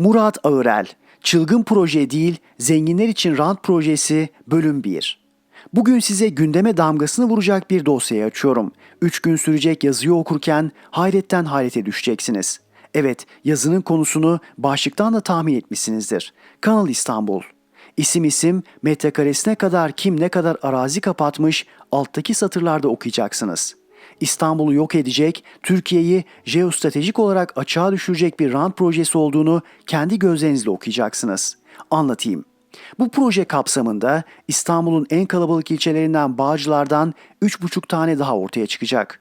Murat Ağırel, Çılgın Proje değil, Zenginler için Rant Projesi Bölüm 1. Bugün size gündeme damgasını vuracak bir dosyayı açıyorum. 3 gün sürecek yazıyı okurken hayretten hayrete düşeceksiniz. Evet, yazının konusunu başlıktan da tahmin etmişsinizdir. Kanal İstanbul. İsim isim, metrekaresine kadar kim ne kadar arazi kapatmış alttaki satırlarda okuyacaksınız. İstanbul'u yok edecek, Türkiye'yi jeostratejik olarak açığa düşürecek bir rant projesi olduğunu kendi gözlerinizle okuyacaksınız. Anlatayım. Bu proje kapsamında İstanbul'un en kalabalık ilçelerinden Bağcılar'dan 3,5 tane daha ortaya çıkacak.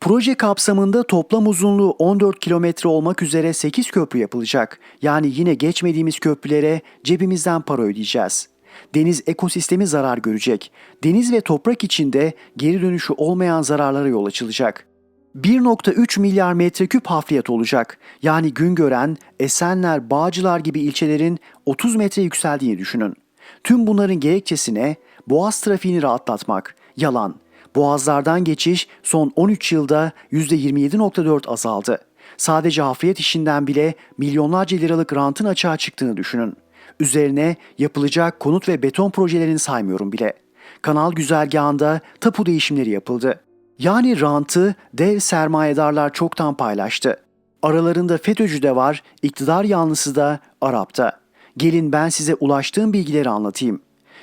Proje kapsamında toplam uzunluğu 14 kilometre olmak üzere 8 köprü yapılacak. Yani yine geçmediğimiz köprülere cebimizden para ödeyeceğiz. Deniz ekosistemi zarar görecek. Deniz ve toprak içinde geri dönüşü olmayan zararlara yol açılacak. 1.3 milyar metreküp hafriyat olacak. Yani Güngören, Esenler, Bağcılar gibi ilçelerin 30 metre yükseldiğini düşünün. Tüm bunların gerekçesine boğaz trafiğini rahatlatmak. Yalan. Boğazlardan geçiş son 13 yılda %27.4 azaldı. Sadece hafriyat işinden bile milyonlarca liralık rantın açığa çıktığını düşünün. Üzerine yapılacak konut ve beton projelerini saymıyorum bile. Kanal güzergahında tapu değişimleri yapıldı. Yani rantı dev sermayedarlar çoktan paylaştı. Aralarında FETÖ'cü de var, iktidar yanlısı da Arap'ta. Gelin ben size ulaştığım bilgileri anlatayım.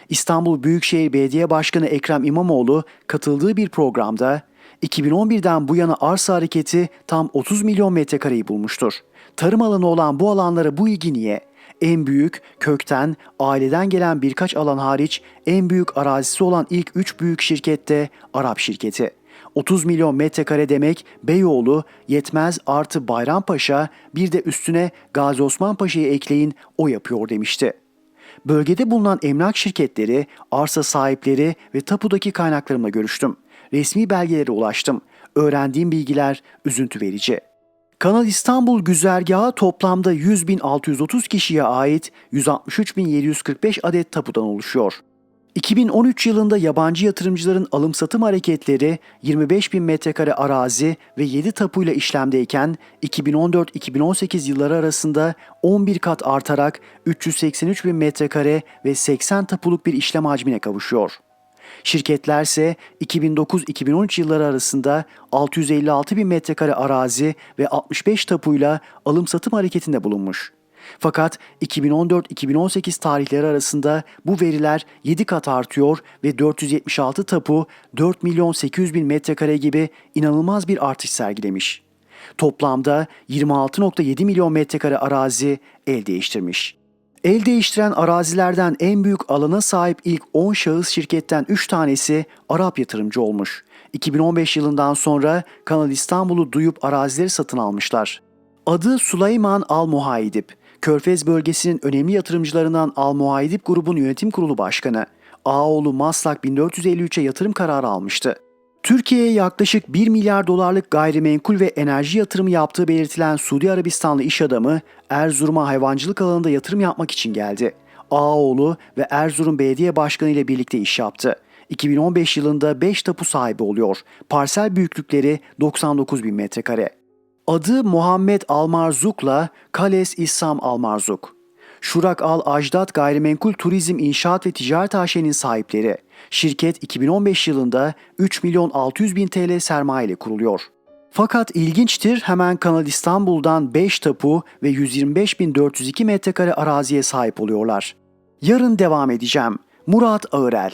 İstanbul Büyükşehir Belediye Başkanı Ekrem İmamoğlu katıldığı bir programda 2011'den bu yana arsa hareketi tam 30 milyon metrekareyi bulmuştur. Tarım alanı olan bu alanlara bu ilgi niye? En büyük, kökten, aileden gelen birkaç alan hariç en büyük arazisi olan ilk 3 büyük şirkette Arap şirketi. 30 milyon metrekare demek Beyoğlu, Yetmez artı Bayrampaşa bir de üstüne Gazi Osman Paşa'yı ekleyin o yapıyor demişti. Bölgede bulunan emlak şirketleri, arsa sahipleri ve tapudaki kaynaklarımla görüştüm. Resmi belgelere ulaştım. Öğrendiğim bilgiler üzüntü verici. Kanal İstanbul güzergahı toplamda 100.630 kişiye ait 163.745 adet tapudan oluşuyor. 2013 yılında yabancı yatırımcıların alım satım hareketleri 25 bin metrekare arazi ve 7 tapuyla işlemdeyken 2014-2018 yılları arasında 11 kat artarak 383 bin metrekare ve 80 tapuluk bir işlem hacmine kavuşuyor. Şirketler ise 2009-2013 yılları arasında 656 bin metrekare arazi ve 65 tapuyla alım satım hareketinde bulunmuş. Fakat 2014-2018 tarihleri arasında bu veriler 7 kat artıyor ve 476 tapu 4 milyon 800 bin metrekare gibi inanılmaz bir artış sergilemiş. Toplamda 26.7 milyon metrekare arazi el değiştirmiş. El değiştiren arazilerden en büyük alana sahip ilk 10 şahıs şirketten 3 tanesi Arap yatırımcı olmuş. 2015 yılından sonra Kanal İstanbul'u duyup arazileri satın almışlar. Adı Süleyman Al Muhaidip. Körfez bölgesinin önemli yatırımcılarından Al Muhaidip grubun yönetim kurulu başkanı. Ağoğlu Maslak 1453'e yatırım kararı almıştı. Türkiye'ye yaklaşık 1 milyar dolarlık gayrimenkul ve enerji yatırımı yaptığı belirtilen Suudi Arabistanlı iş adamı Erzurum'a hayvancılık alanında yatırım yapmak için geldi. Ağaoğlu ve Erzurum Belediye Başkanı ile birlikte iş yaptı. 2015 yılında 5 tapu sahibi oluyor. Parsel büyüklükleri 99 bin metrekare. Adı Muhammed Almarzuk'la Kales İssam Almarzuk. Şurak Al Ajdat Gayrimenkul Turizm İnşaat ve Ticaret AŞ'nin sahipleri. Şirket 2015 yılında 3 milyon 600 bin TL sermaye ile kuruluyor. Fakat ilginçtir hemen Kanal İstanbul'dan 5 tapu ve 125.402 metrekare araziye sahip oluyorlar. Yarın devam edeceğim. Murat Ağırel